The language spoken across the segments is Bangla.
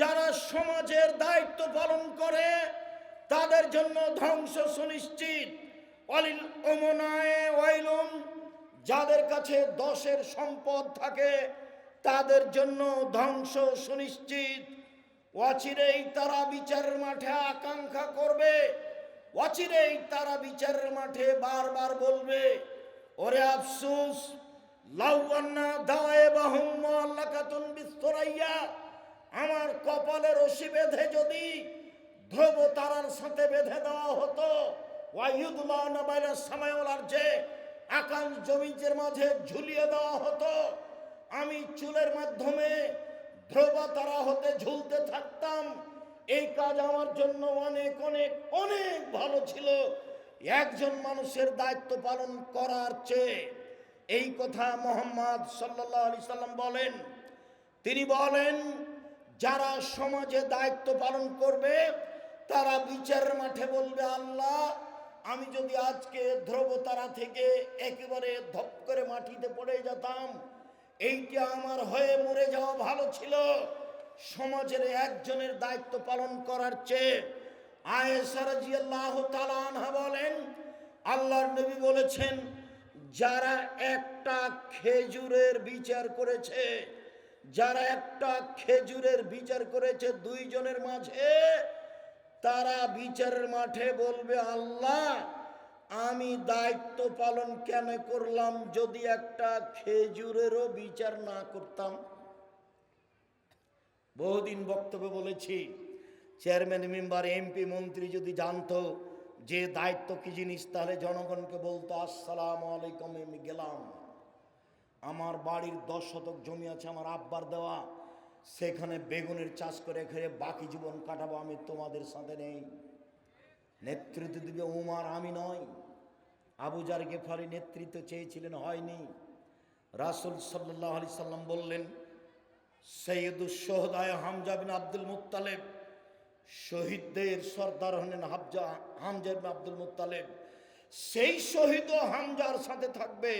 যারা সমাজের দায়িত্ব পালন করে, তাদের জন্য ধ্বংস সুনিশ্চিত। যাদের কাছে দশের সম্পদ থাকে, তাদের জন্য ধ্বংস সুনিশ্চিত। অচিরেই তারা বিচারের মাঠে আকাঙ্ক্ষা করবে, অচিরেই তারা বিচারের মাঠে বারবার বলবে, ওরে আফসুস লাউয়ান্না দায়ে বাহুম আল্লাকাতুন বিস্তরাইয়া আমার কপালে রশি বেঁধে যদি ধ্রুব তারার সাথে বেঁধে দেওয়া হতো ওয়াইদুল্লাহ নবাইলের সময়ওয়ালার যে আকাশ জমিজের মাঝে ঝুলিয়ে দেওয়া হতো, আমি চুলের মাধ্যমে ধ্রুব তারা হতে ঝুলতে থাকতাম। এই কাজ আমার জন্য অনেক অনেক অনেক ভালো ছিল। একজন মানুষের দায়িত্ব পালন করার চেয়ে এই কথা মোহাম্মদ সাল্লাহ আলি সাল্লাম বলেন। তিনি বলেন যারা সমাজে দায়িত্ব পালন করবে, তারা বিচারের মাঠে বলবে, আল্লাহ, আমি যদি আজকে ধ্রুবতারা থেকে একেবারে ধপ করে মাটিতে পড়ে যেতাম, এইটা আমার হয়ে মরে যাওয়া ভালো ছিল। সমাজের একজনের দায়িত্ব পালন করার চেয়ে আয়েসারাজি আল্লাহ তালানহা বলেন, আল্লাহর নবী বলেছেন, যারা একটা খেজুরের বিচার করেছে যারা একটা খেজুরের বিচার করেছে দুইজনের মাঝে, তারা বিচারের মাঠে বলবে, আল্লাহ, আমি দায়িত্ব পালন কেন করলাম যদি একটা খেজুরেরও বিচার না করতাম? বহুদিন বক্তব্য বলেছি, চেয়ারম্যান, মেম্বার, এমপি, মন্ত্রী যদি জানতো যে দায়িত্ব কি জিনিস, তাহলে জনগণকে বলতো, আসসালাম আলাইকুম, আমি গেলাম। আমার বাড়ির দশ শতক জমি আছে, আমার আব্বার দেওয়া। সেখানে বেগুনের চাষ করে খেয়ে বাকি জীবন কাটাবো আমি তোমাদের সাথে নেই। নেতৃত্ব দিবে উমার, আমি নয় আবু জার গেফারি নেতৃত্ব চেয়েছিলেন, হয়নি। রাসুল সাল্লাহ আলি সাল্লাম বললেন সৈয়দুল সোহদায় হামজা বিন আব্দুল মুত্তালেব, শহীদদের সর্দার হলেন হামজা হামজা বিন আব্দুল মুত্তালেব। সেই শহীদও হামজার সাথে থাকবে।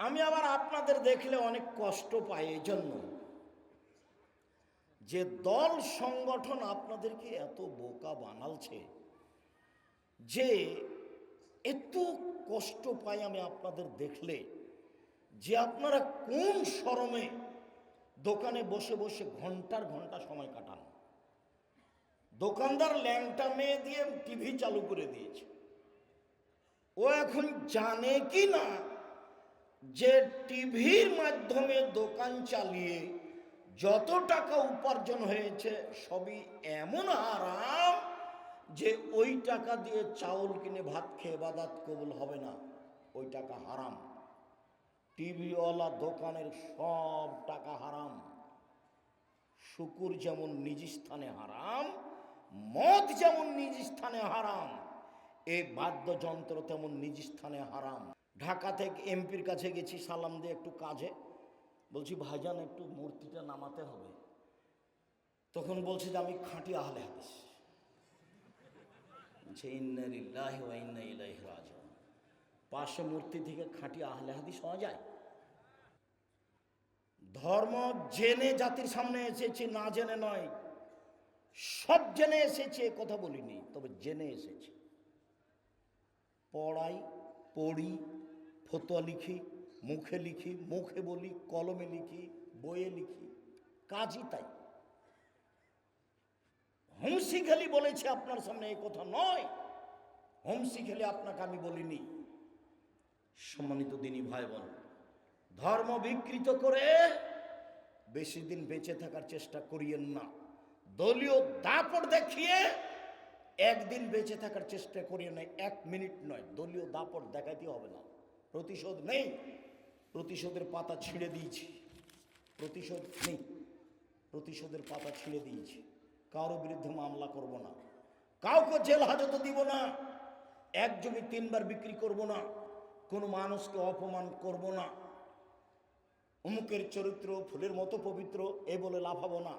আমি আবার আপনাদের দেখলে অনেক কষ্ট পাই এই জন্য। যে দল সংগঠন আপনাদেরকে এত বোকা বানালছে, যে এত কষ্ট পাই আমি আপনাদের দেখলে, যে আপনারা কোন শরমে দোকানে বসে বসে ঘণ্টার ঘণ্টা সময় কাটান। দোকানদার ল্যাংটা মেয়ে দিয়ে টিভি চালু করে দিয়েছে। ও এখন জানে কি না যে টিভির মাধ্যমে দোকান চালিয়ে যত টাকা উপার্জন হয়েছে, সবই এমন আরাম যে ওই টাকা দিয়ে চাউল কিনে ভাত খেয়ে বাদাত কবুল হবে না। ওই টাকা হারাম। টিভিওয়ালা দোকানের সব টাকা হারাম। শুকুর যেমন নিজ স্থানে হারাম, মদ যেমন নিজ স্থানে হারাম এই বাদ্যযন্ত্র তেমন নিজ স্থানে হারাম। ঢাকা থেকে এমপির কাছে গেছি, সালাম দিয়ে একটু কাজে। বলছি, ভাইজান, একটু মূর্তিটা নামাতে হবে। তখন বলছে যে, আমি খাঁটি আহলে হাদিস। বলছে পাশে মূর্তি থেকে খাঁটি আহলে হাদিস হওয়া যায়? ধর্ম জেনে জাতির সামনে এসেছে, না জেনে নয়। সব জেনে এসেছে, এ কথা বলিনি, তবে জেনে এসেছে। পড়াই, পড়ি ফতোয়া লিখি, মুখে লিখি, মুখে বলি, কলমে লিখি, বইয়ে লিখি। কাজই তাই। হোমসি খেলি বলেছে আপনার সামনে এই কথা নয়। হোমসি খেলে আপনাকে আমি বলিনি। সম্মানিত দিনী ভাই বোন ধর্ম বিকৃত করে বেশি দিন বেঁচে থাকার চেষ্টা করিয়েন না। দলীয় দাপট দেখিয়ে একদিন বেঁচে থাকার চেষ্টা করিয়ে নেয়, এক মিনিট নয়। দলীয় দাপট দেখাইতে হবে না। প্রতিশোধ নেই। প্রতিশোধের পাতা ছিঁড়ে দিয়েছি। প্রতিশোধ নেই। প্রতিশোধের পাতা ছিঁড়ে দিয়েছি। কারও বিরুদ্ধে মামলা করব না। কাউকে জেল হাজতে দিব না। এক জমি তিনবার বিক্রি করব না। কোনো মানুষকে অপমান করব না। অমুকের চরিত্র, ফুলের মতো পবিত্র, এ বলে লাফাবো না।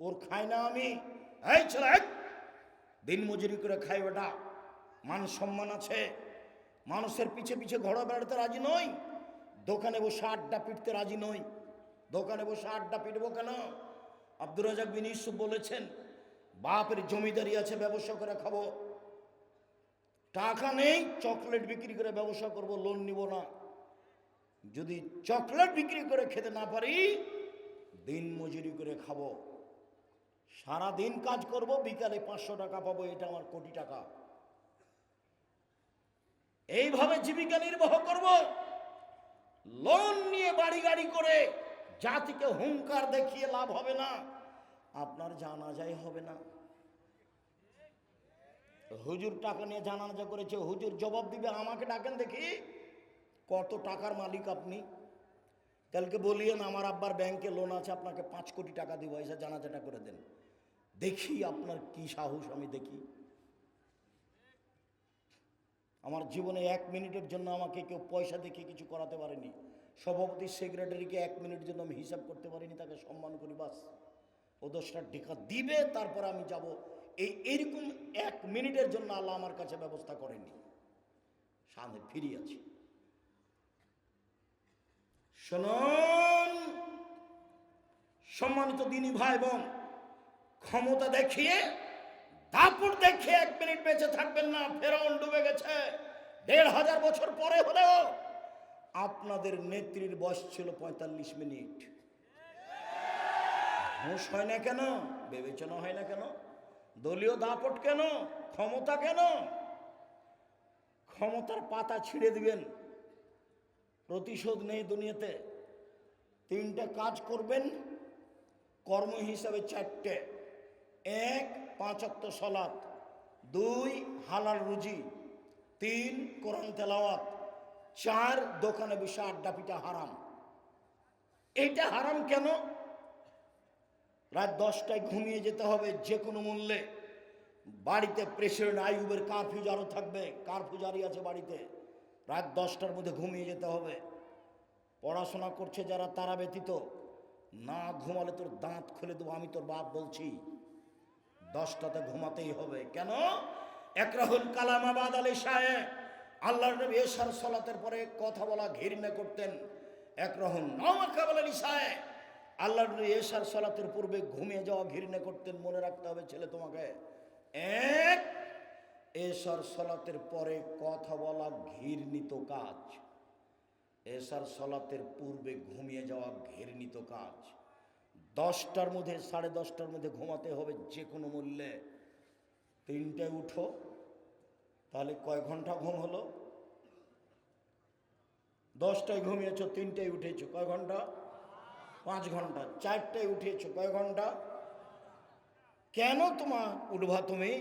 ওর খাই না আমি! দিন মজুরি করে খাই বেটা মান সম্মান আছে। মানুষের পিছে পিছে ঘোড়া বেড়াতে রাজি নই। দোকানে বসে আড্ডা পিটতে রাজি নই। দোকানে বসে আড্ডা পিটবো কেন? আব্দুর রাজাক বিন ইউসুফ বলেছেন, বাপের জমিদারি আছে, ব্যবসা করে খাব। টাকা নেই, চকলেট বিক্রি করে ব্যবসা করব, লোন নিব না। যদি চকলেট বিক্রি করে খেতে না পারি, দিন মজুরি করে খাব। সারা দিন কাজ করব, বিকালে পাঁচশো টাকা পাবো, এটা আমার কোটি টাকা। এইভাবে জীবিকা নির্বাহ করব। লোন নিয়ে বাড়ি গাড়ি করে জাতিকে হুঙ্কার দেখিয়ে লাভ হবে না, আপনার জানাজাই হবে না। হুজুর টাকা নিয়ে জানাজা করেছে, হুজুর জবাব দিবে, আমাকে ডাকেন দেখি কত টাকার মালিক আপনি। কালকে বলিয়েন, আমার আব্বার ব্যাংকে লোন আছে, আপনাকে পাঁচ কোটি টাকা দিব, এসে জানাজাটা করে দেন। দেখি আপনার কি সাহস আমি দেখি। আমার জীবনে এক মিনিটের জন্য আমাকে কেউ পয়সা দেখিয়ে কিছু করাতে পারেনি। সভাপতি, সেক্রেটারিকে এক মিনিটের জন্য আমি হিসাব করতে পারিনি, তাকে সম্মান করি, বাস। ও দশটা টিকা দিবে, তারপর আমি যাব। এই এরকম এক মিনিটের জন্য আল্লাহ আমার কাছে ব্যবস্থা করেনি। সামনে ফিরি আছি। শুনুন, সম্মানিত দিনী ভাই বোন, ক্ষমতা দেখিয়ে দাপুর দেখে এক মিনিট বেঁচে থাকবেন না, ফেরাউন ডুবে গেছে। দেড় হাজার বছর পরে হলেও আপনাদের নেত্রীর বয়স ছিল পঁয়তাল্লিশ মিনিট। হুঁশ হয় না কেন? বিবেচনা হয় না কেন? দলীয় দাপট কেন? ক্ষমতা কেন? ক্ষমতার পাতা ছিঁড়ে দিবেন। প্রতিশোধ নেই দুনিয়াতে। তিনটা কাজ করবেন, কর্ম হিসাবে চারটে। এক পাঁচাত্ত সলাৎ দুই হালাল রুজি, তিন কোরআন তেলাওয়াত, চার দোকানে বসে আড্ডা পিঠা হারাম। এইটা হারাম কেন? রাত দশটায় ঘুমিয়ে যেতে হবে যে কোনো মূল্যে। বাড়িতে প্রেসিডেন্ট আইয়ুবের কারফিউ আরও থাকবে, কারফিউ জারি আছে বাড়িতে। রাত দশটার মধ্যে ঘুমিয়ে যেতে হবে। পড়াশোনা করছে যারা, তারা ব্যতীত, না ঘুমালে তোর দাঁত খুলে দেবো, আমি তোর বাপ বলছি। দশটাতে ঘুমাতেই হবে। কেন? একরাহুল কালামাবাদ আলী সাহেব আল্লাহ নবী এশার সলাতের পরে কথা বলা ঘৃণা করতেন। একরাহুল নওয়াকাবাল আলী সাহেব আল্লাহ নবী এশার সলাতের পূর্বে ঘুমিয়ে যাওয়া ঘৃণা করতেন। মনে রাখতে হবে ছেলে তোমাকে। এক, এশার সলাতের পরে কথা বলা ঘৃণিত কাজ। এশার সলাতের পূর্বে ঘুমিয়ে যাওয়া ঘৃণিত কাজ। দশটার মধ্যে, সাড়ে দশটার মধ্যে ঘুমাতে হবে যে কোনো মূল্যে। তিনটায় উঠো, তাহলে কয় ঘণ্টা ঘুম হলো? দশটায় ঘুমিয়েছ, তিনটায় উঠেছো, কয় ঘণ্টা? পাঁচ ঘণ্টা। চারটায় উঠেছো, কয় ঘণ্টা? কেন তোমার উঠবা তুমি?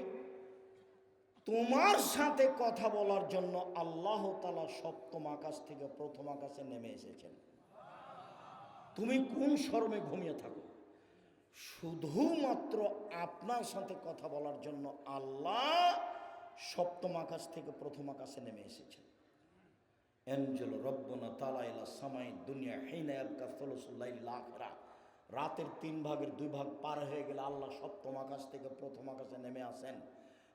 তোমার সাথে কথা বলার জন্য আল্লাহ তালা সপ্তম আকাশ থেকে প্রথম আকাশে নেমে এসেছেন। তুমি কোন শর্মে ঘুমিয়ে থাকো? শুধুমাত্র আপনার সাথে কথা বলার জন্য আল্লাহ সপ্তম আকাশ থেকে প্রথম আকাশে নেমে এসেছেন। এনজল রব্বনা তালাইলা সামাই দুনিয়া হেইনা আবকা ফলসুল্লাইল আখরা। রাতের তিন ভাগের দুই ভাগ পার হয়ে গেলে আল্লাহ সপ্তম আকাশ থেকে প্রথম আকাশে নেমে আসেন।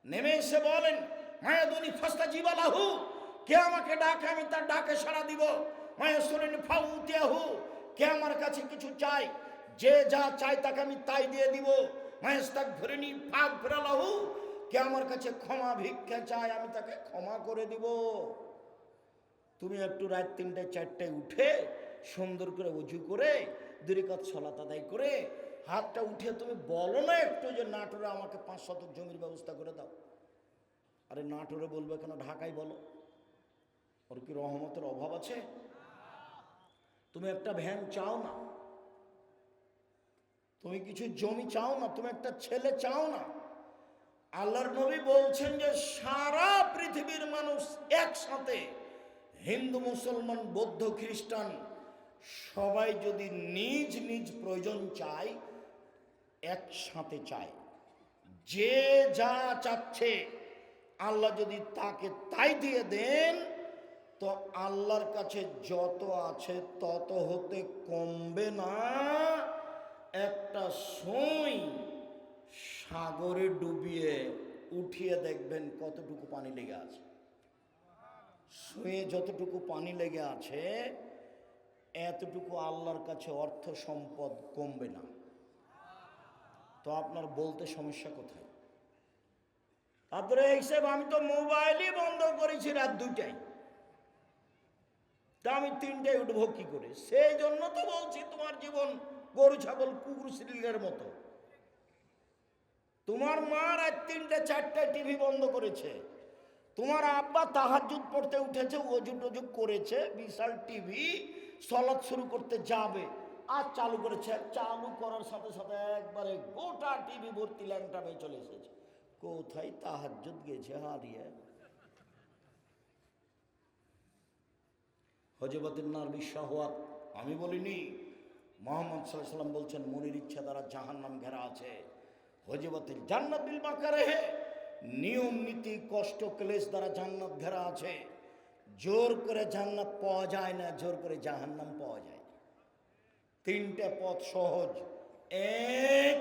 নেমে এসে বলেন, মায়া দুনি ফাস্তা জীবালাহু কে আমাকে ডাকে আমি তার ডাকে সাড়া দিব। মায়া শরীর ফাউতিয়াহু। কে আমার কাছে কিছু চাই যে যা চাই তাকে আমি তাই দিয়ে দিব। মায়াস্তাক ধরেনি ফাঁক ফেরালাহু। কে আমার কাছে ক্ষমা ভিক্ষা চায়, আমি তাকে ক্ষমা করে দিব। তুমি একটু রাত তিনটায় চারটায় উঠে সুন্দর করে উঁচু করে দুই কাজ সলাত আদায় করে, হাতটা উঠে তুমি বলো না একটু যে নাটোরে আমাকে পাঁচ শতক জমির ব্যবস্থা করে দাও। আরে নাটোরে বলবে কেন? ঢাকায় বলো। ওর কি রহমতের অভাব আছে? তুমি একটা ভ্যান চাও না। তুমি কিছু জমি চাও না, তুমি একটা ছেলে চাও না। আল্লাহর নবী বলছেন যে, সারা পৃথিবীর মানুষ একসাথে, হিন্দু, মুসলমান, বৌদ্ধ, খ্রিস্টান, সবাই যদি নিজ নিজ প্রয়োজন চায়, একসাথে চায়। যে যা চাচ্ছে, আল্লাহ যদি তাকে তাই দিয়ে দেন তো আল্লাহর কাছে যত আছে তত হতে কমবে না। একটা সই সাগরে ডুবিয়ে উঠিয়ে দেখবেন কতটুকু পানি লেগে আছে। শুয়ে যতটুকু পানি লেগে আছে, এতটুকু আল্লাহর কাছে অর্থ সম্পদ কমবে না। তো আপনার বলতে সমস্যা কোথায়? তারপরে হিসেবে আমি তো মোবাইলই বন্ধ করেছি রাত দুটাই তা আমি তিনটায় উঠবো কি করে? সেই জন্য তো বলছি তোমার জীবন গরু, ছাগল, কুকুর সিরিলের মতো। তোমার মা রাত তিনটে, চারটায় টিভি বন্ধ করেছে। তোমার আব্বা তাহাজুদ পড়তে উঠেছে, অজু টজু করেছে, বিশাল টিভি সলাৎ শুরু করতে যাবে। আর চালু করেছে, চালু করার সাথে সাথে একবারে গোটা টিভি ভর্তি ল্যাংটা চলে এসেছে। কোথায় তাহাজুদ গেছে হারিয়ে? হজবতের নারবি শাহওয়াত আমি বলিনি, মোহাম্মদ সাল্লাম বলছেন, মনির ইচ্ছা দ্বারা জাহান নাম ঘেরা আছে। হজবতের জান্নাত বিল বাকারে নিয়ম নীতি, কষ্ট, ক্লেশ দ্বারা জান্নাত ঘেরা আছে। জোর করে জান্নাত পাওয়া যায় না, জোর করে জাহান্নাম পাওয়া যায়। তিনটে পথ সহজ। এক,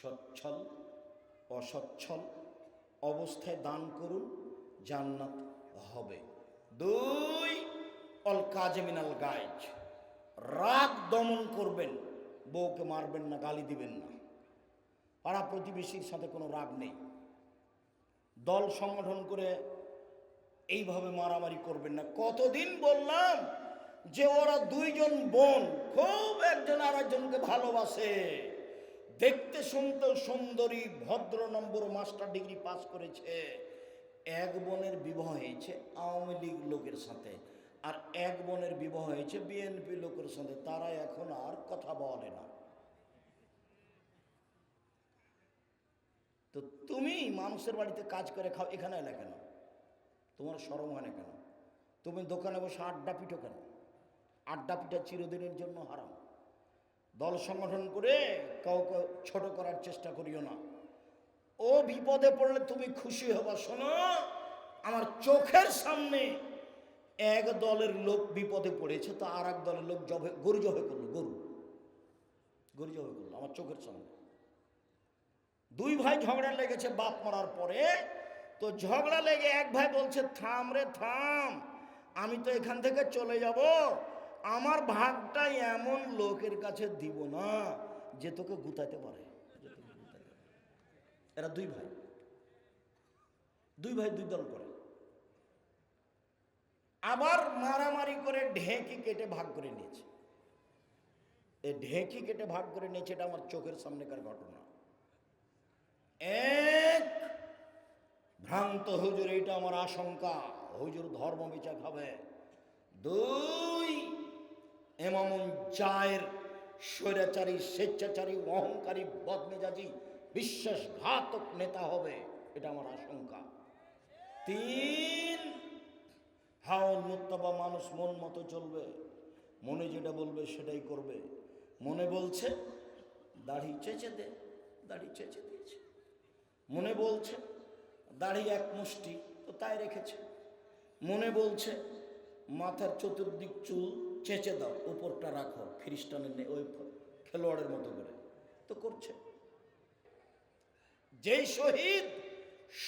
সচ্ছল, অসচ্ছল অবস্থায় দান করুন, জান্নাত হবে। দুই অল কাজে মিনাল গাইজ। রাগ দমন করবেন, বউকে মারবেন না, গালি দিবেন না। পাড়া প্রতিবেশীর সাথে কোনো রাগ নেই। দল সংগঠন করে এইভাবে মারামারি করবেন না। কতদিন বললাম যে ওরা দুইজন বোন, খুব একজন আর একজনকে ভালোবাসে। দেখতে শুনতে সুন্দরী, ভদ্র নম্বর মাস্টার ডিগ্রি পাস করেছে। এক বোনের বিবাহ হয়েছে আওয়ামী লীগ লোকের সাথে। আর এক বোনের বিবাহ হয়েছে বিএনপি লোকের সাথে। তারা এখন আর কথা বলে না। তো তুমি মানুষের বাড়িতে কাজ করে খাও, এখানে এলে কেন? তোমার সরম হয় না কেন? তুমি দোকানে বসে আড্ডা পিঠো কেন? আড্ডা পিঠা চিরদিনের জন্য হারাম। দল সংগঠন করে কাউকে ছোট করার চেষ্টা করিও না। ও বিপদে পড়লে তুমি খুশি হবা। শোনো, আমার চোখের সামনে এক দলের লোক বিপদে পড়েছে, তো আর এক দলের লোক জবে, গরু জবে করল, গরু। গরু জবে করল, আমার চোখের সামনে। দুই ভাই ঝগড়া লেগেছে, বাপ মরার পরে। তো ঝগড়া লেগে এক ভাই বলছে, থাম রে, থাম, আমি তো এখান থেকে চলে যাব। আমার ভাগটা এমন লোকের কাছে দিব না, যে তোকে গুতাতে পারে। এরা দুই ভাই। দুই ভাই, দুই দল করে। আবার মারামারি করে ঢেঁকি কেটে ভাগ করে নিয়েছে। এই ঢেঁকি কেটে ভাগ করে নিয়েছে এটা আমার চোখের সামনেকার ঘটনা। এক ভ্রান্ত হুজুর এটা আমার আশঙ্কা। হুজুর ধর্ম বিচার খাবে। দুই এমামুন চায়ের স্বৈরাচারী, স্বেচ্ছাচারী, অহংকারী, বদমেজাজি বিশ্বাসঘাতক নেতা হবে, এটা আমার আশঙ্কা। তিন হাওন মুত্তাবা মানুষ মন মতো চলবে, মনে যেটা বলবে সেটাই করবে। মনে বলছে, দাড়ি চেঁচে দে, দাড়ি চেঁচে দিয়েছে। মনে বলছে, দাড়ি এক মুষ্টি, তো তাই রেখেছে। মনে বলছে, মাথার চতুর্দিক চুল চেঁচে দাও, উপরটা রাখো, খ্রিস্টানের ওই খেলোয়াড়ের মতো করে। তো করছে। যেই শহীদ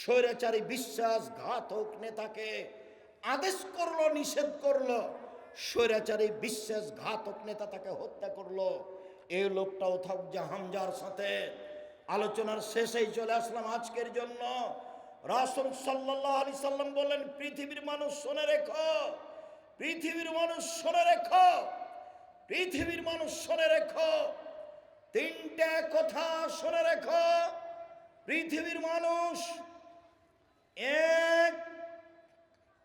স্বৈরাচারী বিশ্বাসঘাতক নেতাকে আদেশ করল, নিষেধ করল, স্বৈরাচারী বিশ্বাসঘাতক নেতা তাকে হত্যা করল, এই লোকটাও থাক যে হামজার সাথে। আলোচনার শেষেই চলে আসলাম আজকের জন্য। রাসুল সাল্লাহ আলি সাল্লাম বললেন, পৃথিবীর মানুষ শুনে রেখো, পৃথিবীর মানুষ শুনে রেখো, পৃথিবীর মানুষ শুনে রেখো, তিনটা কথা শুনে রেখো পৃথিবীর মানুষ এক,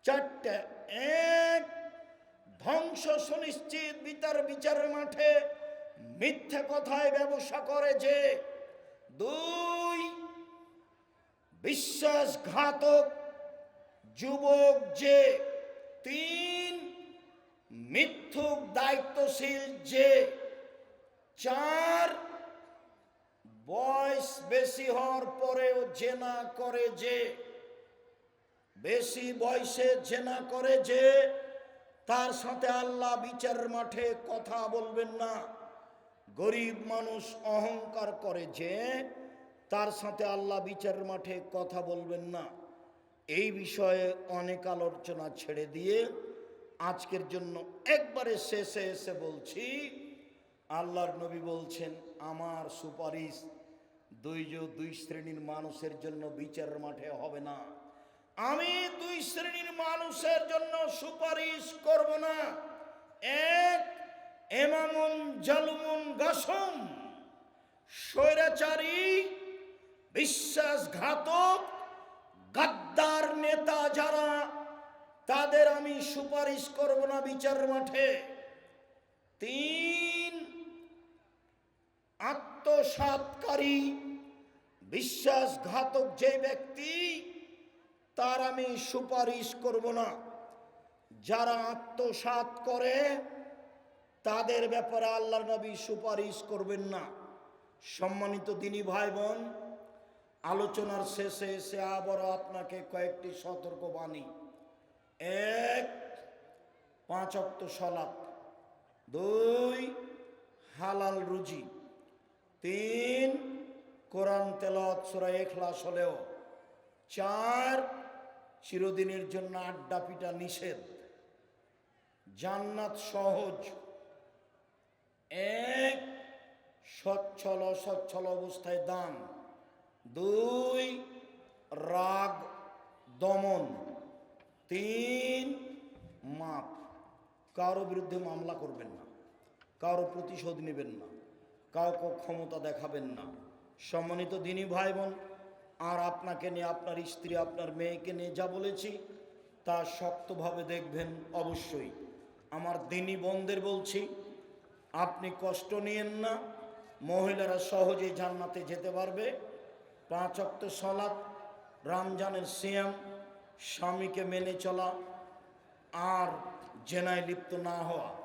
চারটে, এক, ধ্বংস সুনিশ্চিত বিচার বিচারের মাঠে মিথ্যে কথায় ব্যবসা করে যে দুই, বিশ্বাসঘাতক যুবক যে তিন, মিথ্যুক দায়িত্বশীল যে চার বয়স বেশি হওয়ার পরেও জেনা করে যে, বেশি বয়সে জেনা করে যে, তার সাথে আল্লাহ বিচার মাঠে কথা বলবেন না। গরিব মানুষ অহংকার করে যে, তার সাথে আল্লাহ বিচারের মাঠে কথা বলবেন না। এই বিষয়ে অনেক আলোচনা ছেড়ে দিয়ে আজকের জন্য একবারে শেষে এসে বলছি, আল্লাহর নবী বলছেন, আমার সুপারিশ দুই দুই শ্রেণির মানুষের জন্য বিচারের মাঠে হবে না। আমি দুই শ্রেণির মানুষের জন্য সুপারিশ করব না। এক, এমামুন জালুমুন গাসম, স্বৈরাচারী, বিশ্বাসঘাতক, গাদ্দার নেতা যারা, তাদের আমি সুপারিশ করব না বিচার মাঠে। তিন আত্মসাৎকারী, বিশ্বাসঘাতক যে ব্যক্তি, তার আমি সুপারিশ করব না। যারা আত্মসাৎ করে, তাদের ব্যাপারে আল্লাহ নবী সুপারিশ করবেন না। সম্মানিত দিনী ভাই বোন আলোচনার শেষে এসে আবারও আপনাকে কয়েকটি সতর্ক বাণী। এক, পাঁচ অক্ত সলাপ দুই, হালাল রুজি। তিন কোরআন তেলত সুরা এখলাস হলেও চার চিরদিনের জন্য আড্ডা পিটা নিষেধ। জান্নাত সহজ। এক, সচ্ছল অসচ্ছল অবস্থায় দান। দুই, রাগ দমন। তিন, মাপ। কারও বিরুদ্ধে মামলা করবেন না। কারও প্রতিশোধ নেবেন না। কাউকে ক্ষমতা দেখাবেন না। সম্মানিত দিনী ভাই বোন আর আপনাকে নিয়ে, আপনার স্ত্রী, আপনার মেয়েকে নিয়ে যা বলেছি, তা শক্তভাবে দেখবেন অবশ্যই। আমার দিনী বোনদের বলছি, আপনি কষ্ট নিয়েন না, মহিলারা সহজেই জান্নাতে যেতে পারবে। পাঁচ অক্ত সলাপ রমজানের সিয়াম, স্বামীকে মেনে চলা, আর জেনায় লিপ্ত না হওয়া।